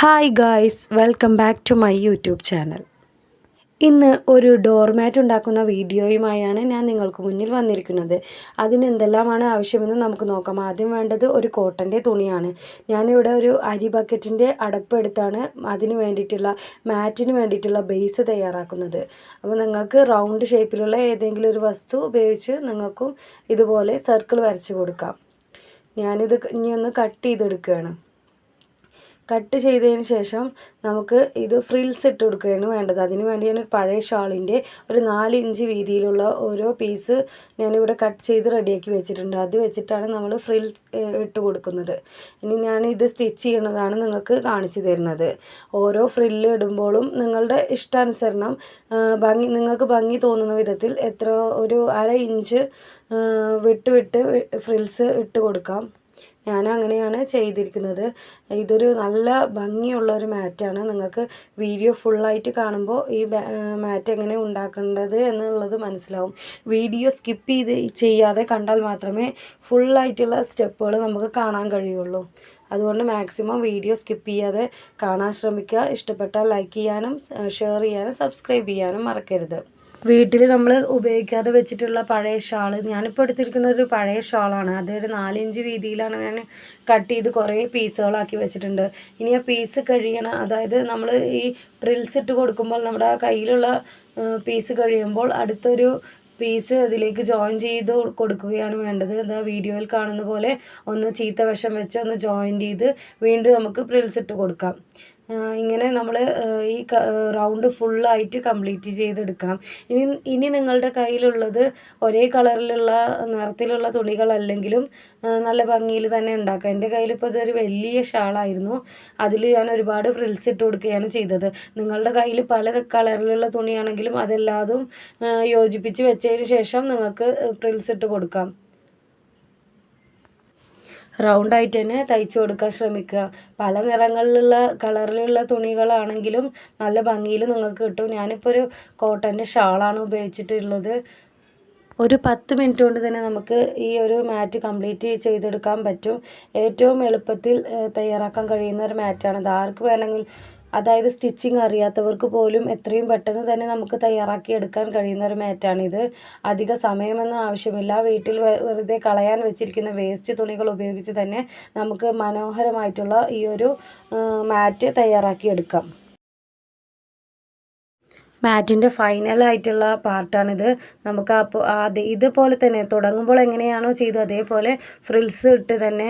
Hi guys welcome back to my YouTube channel ഇന്ന് ഒരു doormat ഉണ്ടാക്കുന്ന വീഡിയോയുമായാണ് ഞാൻ നിങ്ങൾക്ക് മുന്നിൽ വന്നിരിക്കുന്നത്. അതിന് എന്തെല്ലാമാണ് ആവശ്യമെന്ന് നമുക്ക് നോക്കാം. ആദ്യം വേണ്ടത് ഒരു കോട്ടന്റെ തുണിയാണ്. ഞാനിവിടെ ഒരു അരി ബക്കറ്റിന്റെ അടപ്പ് എടുത്താണ് അതിന് വേണ്ടിയിട്ടുള്ള മാറ്റിന് വേണ്ടിയിട്ടുള്ള ബേസ് തയ്യാറാക്കുന്നത്. അപ്പോൾ നിങ്ങൾക്ക് റൗണ്ട് ഷേപ്പിലുള്ള ഏതെങ്കിലും ഒരു വസ്തു ഉപയോഗിച്ച് നിങ്ങൾക്കും ഇതുപോലെ സർക്കിൾ വരച്ച് കൊടുക്കാം. ഞാനിത് ഇനി ഒന്ന് കട്ട് ചെയ്തെടുക്കുകയാണ്. കട്ട് ചെയ്തതിന് ശേഷം നമുക്ക് ഇത് ഫ്രിൽസ് ഇട്ട് കൊടുക്കുകയാണ് വേണ്ടത്. അതിന് വേണ്ടി ഞാൻ പഴയ ഷാളിന്റെ ഒരു നാല് ഇഞ്ച് വീതിയിലുള്ള ഓരോ പീസ് ഞാനിവിടെ കട്ട് ചെയ്ത് റെഡിയാക്കി വെച്ചിട്ടുണ്ട്. അത് വെച്ചിട്ടാണ് നമ്മൾ ഫ്രിൽസ് ഇട്ട് കൊടുക്കുന്നത്. ഇനി ഞാൻ ഇത് സ്റ്റിച്ച് ചെയ്യുന്നതാണ് നിങ്ങൾക്ക് കാണിച്ചു തരുന്നത്. ഓരോ ഫ്രില്ല് ഇടുമ്പോഴും നിങ്ങളുടെ ഇഷ്ടാനുസരണം ഭംഗി നിങ്ങൾക്ക് ഭംഗി തോന്നുന്ന വിധത്തിൽ എത്ര ഒരു അര ഇഞ്ച് വിട്ട് വിട്ട് ഫ്രിൽസ് ഇട്ട് കൊടുക്കാം. ഞാൻ അങ്ങനെയാണ് ചെയ്തിരിക്കുന്നത്. ഇതൊരു നല്ല ഭംഗിയുള്ള ഒരു മാറ്റാണ്. നിങ്ങൾക്ക് വീഡിയോ ഫുള്ളായിട്ട് കാണുമ്പോൾ ഈ മാറ്റ് എങ്ങനെ ഉണ്ടാക്കേണ്ടത് എന്നുള്ളത് മനസ്സിലാവും. വീഡിയോ സ്കിപ്പ് ചെയ്ത് ചെയ്യാതെ കണ്ടാൽ മാത്രമേ ഫുള്ളായിട്ടുള്ള സ്റ്റെപ്പുകൾ നമുക്ക് കാണാൻ കഴിയുള്ളൂ. അതുകൊണ്ട് മാക്സിമം വീഡിയോ സ്കിപ്പ് ചെയ്യാതെ കാണാൻ ശ്രമിക്കുക. ഇഷ്ടപ്പെട്ടാൽ ലൈക്ക് ചെയ്യാനും ഷെയർ ചെയ്യാനും സബ്സ്ക്രൈബ് ചെയ്യാനും മറക്കരുത്. വീട്ടിൽ നമ്മൾ ഉപയോഗിക്കാതെ വെച്ചിട്ടുള്ള പഴയ ഷാൾ ഞാനിപ്പോൾ എടുത്തിരിക്കുന്നത് ഒരു പഴയ ഷാളാണ്. അതൊരു നാലിഞ്ച് വീതിയിലാണ് ഞാൻ കട്ട് ചെയ്ത് കുറേ പീസുകളാക്കി വെച്ചിട്ടുണ്ട്. ഇനി ആ പീസ് കഴിയണം അതായത് നമ്മൾ ഈ പ്രിൽസ് ഇട്ട് കൊടുക്കുമ്പോൾ നമ്മുടെ കയ്യിലുള്ള പീസ് കഴിയുമ്പോൾ അടുത്തൊരു പീസ് അതിലേക്ക് ജോയിൻ ചെയ്ത് കൊടുക്കുകയാണ് വേണ്ടത്. അത് വീഡിയോയിൽ കാണുന്ന പോലെ ഒന്ന് ചീത്ത വശം വെച്ച് ഒന്ന് ജോയിൻ ചെയ്ത് വീണ്ടും നമുക്ക് പ്രിൽസ് ഇട്ട് കൊടുക്കാം. ഇങ്ങനെ നമ്മൾ ഈ റൗണ്ട് ഫുള്ളായിട്ട് കംപ്ലീറ്റ് ചെയ്തെടുക്കണം. ഇനി ഇനി നിങ്ങളുടെ കയ്യിലുള്ളത് ഒരേ കളറിലുള്ള നിറത്തിലുള്ള തുണികളല്ലെങ്കിലും നല്ല ഭംഗിയിൽ തന്നെ ഉണ്ടാക്കാം. എന്റെ കയ്യിലിപ്പോൾ ഇതൊരു വലിയ ഷാളായിരുന്നു. അതിൽ ഞാൻ ഒരുപാട് ഫ്രിൽസ് ഇട്ട് കൊടുക്കുകയാണ് ചെയ്തത്. നിങ്ങളുടെ കയ്യിൽ പല കളറിലുള്ള തുണിയാണെങ്കിലും അതെല്ലാതും യോജിപ്പിച്ച് വെച്ചതിന് ശേഷം നിങ്ങൾക്ക് ഫ്രിൽസ് ഇട്ട് കൊടുക്കാം. റൗണ്ടായിട്ട് തന്നെ തയ്ച്ചു കൊടുക്കാൻ ശ്രമിക്കുക. പല നിറങ്ങളിലുള്ള കളറിലുള്ള തുണികളാണെങ്കിലും നല്ല ഭംഗിയിൽ നിങ്ങൾക്ക് കിട്ടും. ഞാനിപ്പോൾ ഒരു കോട്ടന്റെ ഷാളാണ് ഉപയോഗിച്ചിട്ടുള്ളത്. ഒരു പത്ത് മിനിറ്റ് കൊണ്ട് തന്നെ നമുക്ക് ഈ ഒരു മാറ്റ് കംപ്ലീറ്റ് ചെയ്തെടുക്കാൻ പറ്റും. ഏറ്റവും എളുപ്പത്തിൽ തയ്യാറാക്കാൻ കഴിയുന്ന ഒരു മാറ്റാണ്. ആർക്ക് വേണമെങ്കിൽ അതായത് സ്റ്റിച്ചിങ് അറിയാത്തവർക്ക് പോലും എത്രയും പെട്ടെന്ന് തന്നെ നമുക്ക് തയ്യാറാക്കി എടുക്കാൻ കഴിയുന്ന ഒരു മാറ്റാണിത്. അധിക സമയമൊന്നും ആവശ്യമില്ല. വീട്ടിൽ വെറുതെ കളയാൻ വെച്ചിരിക്കുന്ന വേസ്റ്റ് തുണികൾ ഉപയോഗിച്ച് തന്നെ നമുക്ക് മനോഹരമായിട്ടുള്ള ഈ ഒരു മാറ്റ് തയ്യാറാക്കി എടുക്കാം. മാറ്റിന്റെ ഫൈനലായിട്ടുള്ള പാർട്ടാണിത്. നമുക്ക് അപ്പോൾ അത് ഇതുപോലെ തന്നെ തുടങ്ങുമ്പോൾ എങ്ങനെയാണോ ചെയ്തത്. അതേപോലെ ഫ്രിൽസ് ഇട്ട് തന്നെ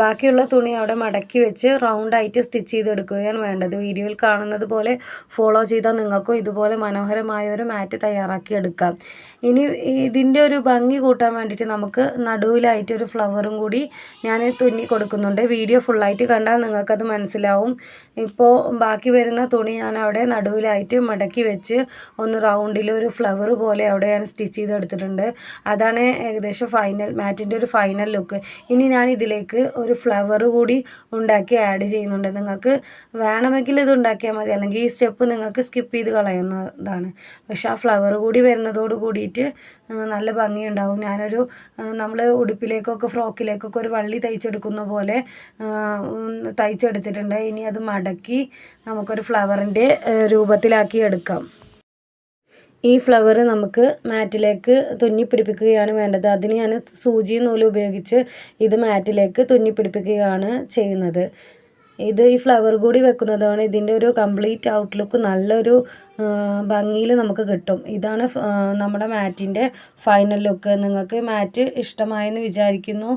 ബാക്കിയുള്ള തുണി അവിടെ മടക്കി വെച്ച് റൗണ്ടായിട്ട് സ്റ്റിച്ച് ചെയ്തെടുക്കുകയാണ് വേണ്ടത്. വീഡിയോയിൽ കാണുന്നത് പോലെ ഫോളോ ചെയ്താൽ നിങ്ങൾക്കും ഇതുപോലെ മനോഹരമായ ഒരു മാറ്റ് തയ്യാറാക്കി എടുക്കാം. ഇനി ഇതിന്റെ ഒരു ഭംഗി കൂട്ടാൻ വേണ്ടിയിട്ട് നമുക്ക് നടുവിലായിട്ട് ഒരു ഫ്ലവറും കൂടി ഞാൻ തുന്നി കൊടുക്കുന്നുണ്ട്. വീഡിയോ ഫുള്ളായിട്ട് കണ്ടാൽ നിങ്ങൾക്കത് മനസ്സിലാവും. ഇപ്പോൾ ബാക്കി വരുന്ന തുണി ഞാൻ അവിടെ നടുവിലായിട്ട് മടക്കി വെച്ച് ഒന്ന് റൗണ്ടിൽ ഒരു ഫ്ലവർ പോലെ അവിടെ ഞാൻ സ്റ്റിച്ച് ചെയ്തെടുത്തിട്ടുണ്ട്. അതാണ് ഏകദേശം ഫൈനൽ മാറ്റിന്റെ ഒരു ഫൈനൽ ലുക്ക് ഇനി ഞാൻ ഇതിലേക്ക് ഒരു ഫ്ലവർ കൂടി ഉണ്ടാക്കി ആഡ് ചെയ്യുന്നുണ്ട്. നിങ്ങൾക്ക് വേണമെങ്കിൽ ഇത് ഉണ്ടാക്കിയാൽ മതി. അല്ലെങ്കിൽ ഈ സ്റ്റെപ്പ് നിങ്ങൾക്ക് സ്കിപ്പ് ചെയ്ത് കളയുന്നതാണ്. പക്ഷെ ആ ഫ്ലവർ കൂടി വരുന്നതോട് കൂടിയിട്ട് നല്ല ഭംഗിയുണ്ടാവും. ഞാനൊരു നമ്മൾ ഉടുപ്പിലേക്കൊക്കെ ഫ്രോക്കിലേക്കൊക്കെ ഒരു വള്ളി തയ്ച്ചെടുക്കുന്ന പോലെ തയ്ച്ചെടുത്തിട്ടുണ്ട്. ഇനി അത് മടക്കി നമുക്കൊരു ഫ്ലവറിന്റെ രൂപത്തിലാക്കി എടുക്കാം. ഈ ഫ്ലവർ നമുക്ക് മാറ്റിലേക്ക് തുന്നി പിടിപ്പിക്കുകയാണ് വേണ്ടത്. അതിന് ഞാൻ സൂചിയും നൂലും ഉപയോഗിച്ച് ഇത് മാറ്റിലേക്ക് തുന്നി പിടിപ്പിക്കുകയാണ് ചെയ്യുന്നത്. ഇത് ഈ ഫ്ലവർ കൂടി വെക്കുന്നതാണ് ഇതിന്റെ ഒരു കംപ്ലീറ്റ് ഔട്ട്ലുക്ക് നല്ലൊരു ഭംഗിയിൽ നമുക്ക് കിട്ടും. ഇതാണ് നമ്മുടെ മാറ്റിന്റെ ഫൈനൽ ലുക്ക് നിങ്ങൾക്ക് മാറ്റ് ഇഷ്ടമായെന്ന് വിചാരിക്കുന്നു.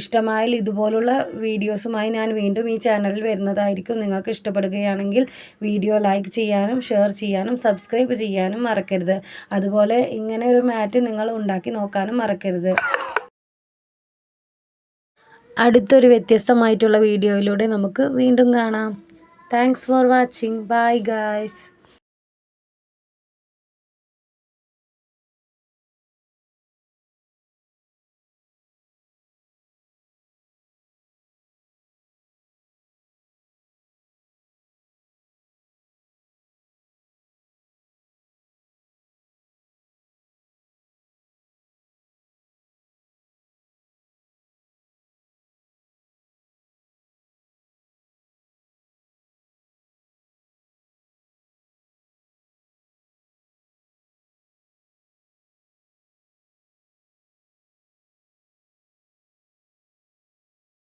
ഇഷ്ടമായാൽ ഇതുപോലുള്ള വീഡിയോസുമായി ഞാൻ വീണ്ടും ഈ ചാനലിൽ വരുന്നതായിരിക്കും. നിങ്ങൾക്ക് ഇഷ്ടപ്പെടുകയാണെങ്കിൽ വീഡിയോ ലൈക്ക് ചെയ്യാനും ഷെയർ ചെയ്യാനും സബ്സ്ക്രൈബ് ചെയ്യാനും മറക്കരുത്. അതുപോലെ ഇങ്ങനെ ഒരു മാറ്റ് നിങ്ങൾ ഉണ്ടാക്കി നോക്കാനും മറക്കരുത്. അടുത്തൊരു വ്യത്യസ്തമായിട്ടുള്ള വീഡിയോയിലൂടെ നമുക്ക് വീണ്ടും കാണാം. Thanks for watching bye guys